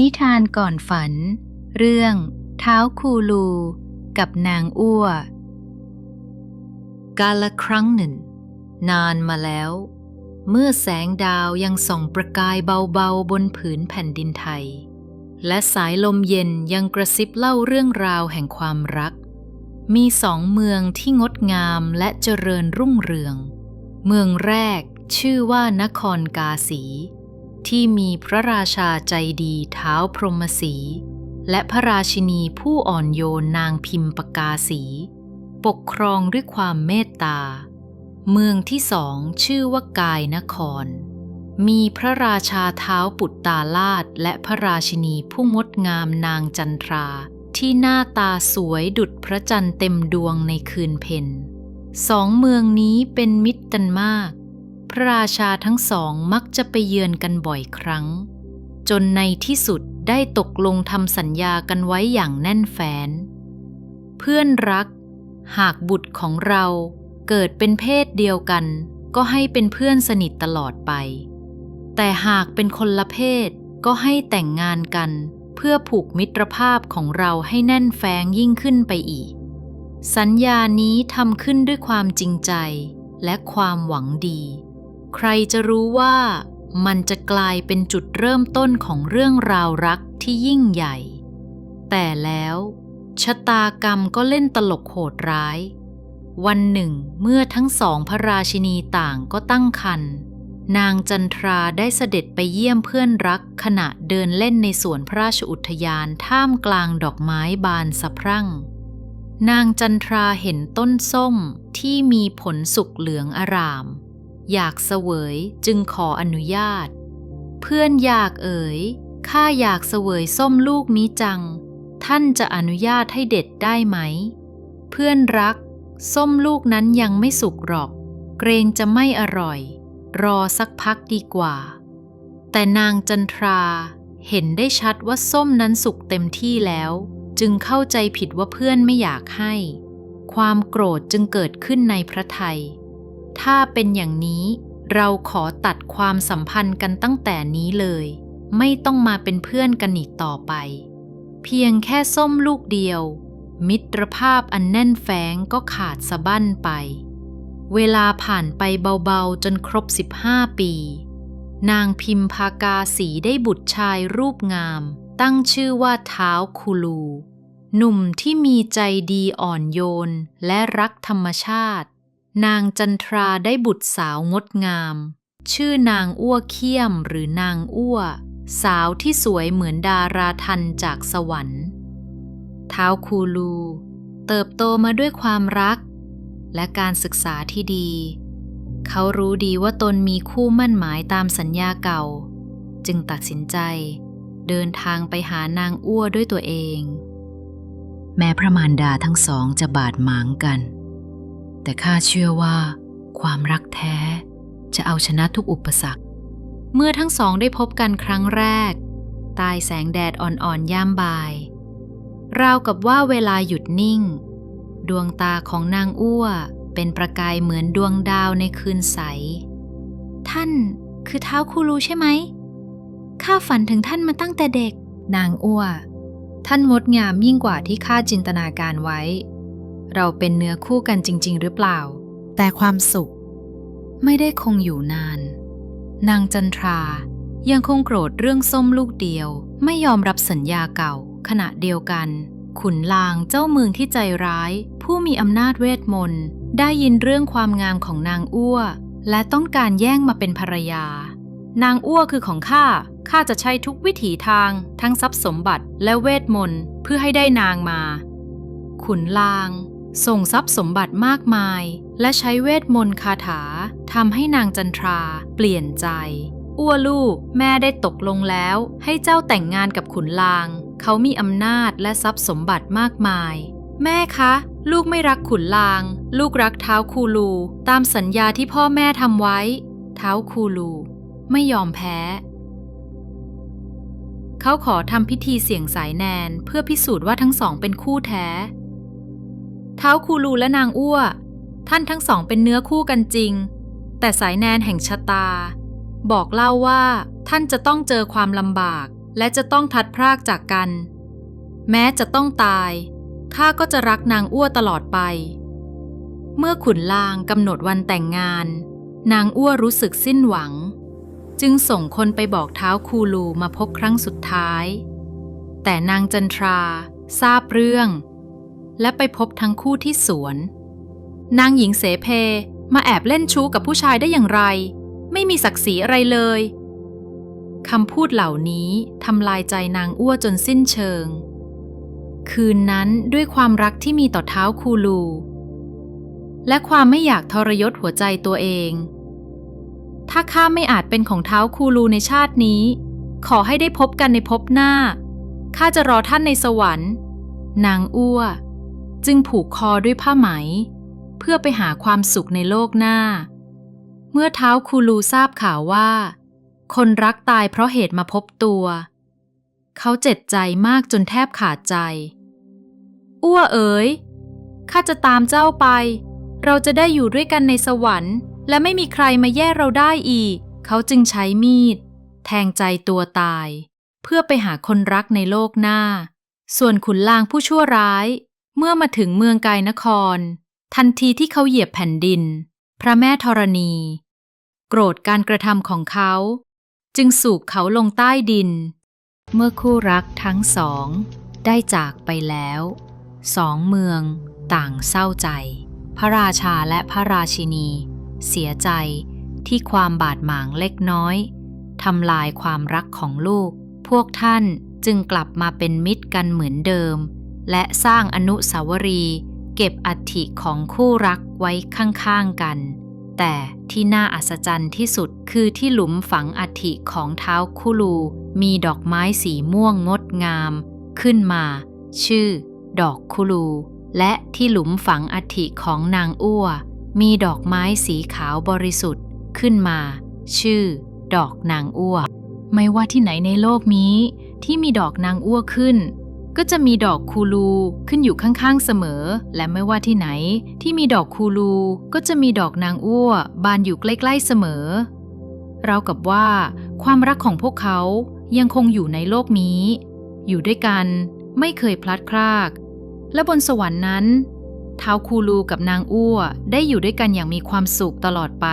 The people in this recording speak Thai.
นิทานก่อนฝัน เรื่องเท้าคูลู กับนางอ้ว กาละครั้งหนึ่ง นานมาแล้ว เมื่อแสงดาวยังส่องประกายเบาๆบนผืนแผ่นดินไทย และสายลมเย็นยังกระซิบเล่าเรื่องราวแห่งความรัก มีสองเมืองที่งดงามและเจริญรุ่งเรือง เมืองแรกชื่อว่านครกาสี ที่มีพระราชาใจดีเท้าพรหมสี และพระราชินีผู้อ่อนโยนนางพิมปกาสี ปกครองด้วยความเมตตา เมืองที่สองชื่อว่ากายนคร มีพระราชาเท้าปุตตาลาดและพระราชินีผู้งดงามนางจันทราที่หน้าตาสวยดุจพระจันทร์เต็มดวงในคืนเพ็ญสองเมืองนี้เป็นมิตรกันมาก พระราชาทั้งสองมักจะไปเยือนกันบ่อยครั้ง จนในที่สุดได้ตกลงทำสัญญากันไว้อย่างแน่นแฟ้นเพื่อนรัก หากบุตรของเราเกิดเป็นเพศเดียวกัน ก็ให้เป็นเพื่อนสนิทตลอดไป แต่หากเป็นคนละเพศก็ให้แต่งงานกัน เพื่อผูกมิตรภาพของเราให้แน่นแฟ้งยิ่งขึ้นไปอีก สัญญานี้ทำขึ้นด้วยความจริงใจและความหวังดี ใครจะรู้ว่ามันจะกลายเป็นจุดเริ่มต้นของเรื่องราวรักที่ยิ่งใหญ่ แต่แล้วชะตากรรมก็เล่นตลกโหดร้าย วันหนึ่งเมื่อทั้งสองพระราชินีต่างก็ตั้งครรภ์นางจันทราได้เสด็จไปเยี่ยมเพื่อนรักขณะเดินเล่นในสวนพระราชอุทยานท่ามกลางดอกไม้บานสะพรั่ง นางจันทราเห็นต้นส้มที่มีผลสุกเหลืองอาราม อยากเสวยจึงขออนุญาต เพื่อนอยากเอ๋ยข้าอยากเสวยส้มลูกนี้จัง ท่านจะอนุญาตให้เด็ดได้ไหม เพื่อนรัก ส้มลูกนั้นยังไม่สุกหรอก เกรงจะไม่อร่อย รอสักพักดีกว่า แต่นางจันทราเห็นได้ชัดว่าส้มนั้นสุกเต็มที่แล้ว จึงเข้าใจผิดว่าเพื่อนไม่อยากให้ ความโกรธจึงเกิดขึ้นในพระไทย ถ้าเป็นอย่างนี้เราขอตัดความสัมพันธ์กันตั้งแต่นี้เลย ไม่ต้องมาเป็นเพื่อนกันอีกต่อไป เพียงแค่ส้มลูกเดียว มิตรภาพอันแน่นแฟ้งก็ขาดสะบั้นไป เวลาผ่านไปเบาๆจนครบ 15 ปี นางพิมพากาสีได้บุตรชายรูปงาม ตั้งชื่อว่าเท้าคูลู หนุ่มที่มีใจดีอ่อนโยนและรักธรรมชาติ นางจันทราได้บุตรสาวงดงาม ชื่อนางอ้วเขี้ยมหรือนางอ้ว สาวที่สวยเหมือนดาราทันจากสวรรค์เท้าคูลู เติบโตมาด้วยความรัก และการศึกษาที่ดี เขารู้ดีว่าตนมีคู่มั่นหมายตามสัญญาเก่า จึงตัดสินใจ เดินทางไปหานางอ้วด้วยตัวเอง แม้พระมารดาทั้งสองจะบาดหมางกัน แต่ข้าเชื่อว่า ความรักแท้จะเอาชนะทุกอุปสรรค เมื่อทั้งสองได้พบกันครั้งแรก ใต้แสงแดดอ่อนๆย่ามบ่าย ราวกับว่าเวลาหยุดนิ่ง ดวงตาของนางอ้วเป็นประกายเหมือนดวงดาวในคืนใส ท่านคือเท้าคูรูใช่ไหม ข้าฝันถึงท่านมาตั้งแต่เด็ก นางอ้ว ท่านงดงามยิ่งกว่าที่ข้าจินตนาการไว้ เราเป็นเนื้อคู่กันจริง ๆ หรือเปล่า แต่ความสุข ไม่ได้คงอยู่นาน นางจันทรา ยังคงโกรธเรื่องส้มลูกเดียว ไม่ยอมรับสัญญาเก่า ขณะเดียวกัน ขุนลางเจ้าเมืองที่ใจร้าย ผู้มีอำนาจเวทมนต์ได้ยินเรื่องความงามของนางอ้ว และต้องการแย่งมาเป็นภรรยา นางอ้วคือของข้าข้าจะใช้ทุกวิถีทาง ทั้งทรัพย์สมบัติและเวทมนต์เพื่อให้ได้นางมา ขุนลาง ส่งทรัพย์สมบัติมากมาย และใช้เวทมนต์คาถาทำให้นางจันทราเปลี่ยนใจ อ้วลูกแม่ได้ตกลงแล้ว ให้เจ้าแต่งงานกับขุนลาง เขามีอำนาจและทรัพย์สมบัติมากมาย แม่คะ ลูกไม่รักขุนลาง ลูกรักเท้าคูลู ตามสัญญาที่พ่อแม่ทำไว้ เท้าคูลู ไม่ยอมแพ้ เขาขอทำพิธีเสี่ยงสายแนนเพื่อพิสูจน์ว่าทั้งสองเป็นคู่แท้ ท้าคูลูและนางอ้ว ท่านทั้งสองเป็นเนื้อคู่กันจริง แต่สายแนนแห่งชะตา บอกเล่าว่าท่านจะต้องเจอความลำบาก และจะต้องพัดพรากจากกัน แม้จะต้องตาย ข้าก็จะรักนางอ้วตลอดไป เมื่อขุนลางกำหนดวันแต่งงาน นางอ้วรู้สึกสิ้นหวัง จึงส่งคนไปบอกเท้าคูลูมาพบครั้งสุดท้าย แต่นางจันทราทราบเรื่อง และไปพบทั้งคู่ที่สวน นางหญิงเสเพมาแอบเล่นชู้กับผู้ชายได้อย่างไร ไม่มีศักดิ์ศรีอะไรเลยคำพูดเหล่านี้ทำลายใจนางอ้วจนสิ้นเชิง คืนนั้นด้วยความรักที่มีต่อเท้าคูลู และความไม่อยากทรยศหัวใจตัวเอง ถ้าข้าไม่อาจเป็นของเท้าคูลูในชาตินี้ ขอให้ได้พบกันในภพหน้าข้าจะรอท่านในสวรรค์ นางอ้ว จึงผูกคอด้วยผ้าไหม เพื่อไปหาความสุขในโลกหน้า เมื่อเท้าคูลูทราบข่าวว่า คนรักตายเพราะเหตุมาพบตัว เขาเจ็บใจมากจนแทบขาดใจ อ้วเอ๋ยข้าจะตามเจ้าไป เราจะได้อยู่ด้วยกันในสวรรค์ และไม่มีใครมาแย่เราได้อีก เขาจึงใช้มีด แทงใจตัวตาย เพื่อไปหาคนรักในโลกหน้า ส่วนขุนลางผู้ชั่วร้าย เมื่อมาถึงเมืองกายนคร ทันทีที่เขาเหยียบแผ่นดิน พระแม่ธรณี โกรธการกระทำของเขา จึงสูบเขาลงใต้ดิน เมื่อคู่รักทั้งสอง ได้จากไปแล้ว สองเมืองต่างเศร้าใจ พระราชาและพระราชินี เสียใจที่ความบาดหมางเล็กน้อยทำลายความรักของลูก พวกท่านจึงกลับมาเป็นมิตรกันเหมือนเดิม และสร้างอนุสาวรีย์เก็บอัฐิของคู่รักไว้ข้างๆกัน แต่ที่น่าอัศจรรย์ที่สุดคือที่หลุมฝังอัฐิของเท้าคุลู มีดอกไม้สีม่วงงดงาม ขึ้นมา ชื่อ ดอกคุลู และที่หลุมฝังอัฐิของนางอ้ว มีดอกไม้สีขาวบริสุทธิ์ ขึ้นมา ชื่อ ดอกนางอ้ว ไม่ว่าที่ไหนในโลกนี้ ที่มีดอกนางอ้วขึ้น ก็จะมีดอกคูลูขึ้นอยู่ข้างๆเสมอ และไม่ว่าที่ไหน ที่มีดอกคูลูก็จะมีดอกนางอ้วบานอยู่ใกล้ๆเสมอ เรากับว่า ความรักของพวกเขายังคงอยู่ในโลกนี้ อยู่ด้วยกันไม่เคยพลัดพราก และบนสวรรค์นั้นท้าวคูลูกับนางอ้วได้อยู่ด้วยกันอย่างมีความสุขตลอดไป